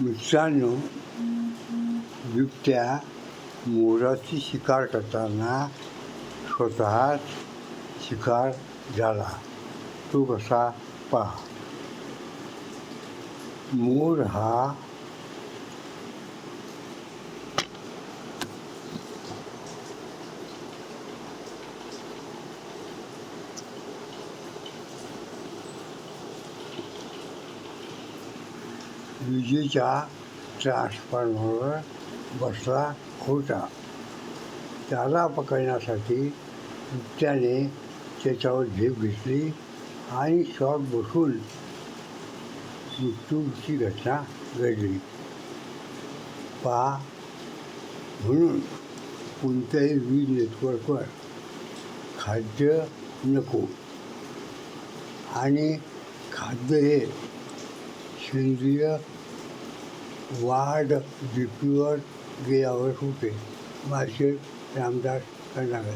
मित्रांनो बिबट्या मोराची शिकार करताना स्वतःच शिकार झाला. तो कसा पहा. मोर हा विजेच्या ट्रान्सफॉर्मरवर बसला होता. त्याला पकडण्यासाठी बिबट्याने त्याच्यावर झेप घेतली आणि शॉट बसून मृत्यूची घटना घडली. पहा म्हणून कोणत्याही वीज नेटवर्कवर खाद्य नको. आणि खाद्य हे सेंद्रिय वाढ डीपीवर गेल्यावर होते. माझे रामदास कर्नागर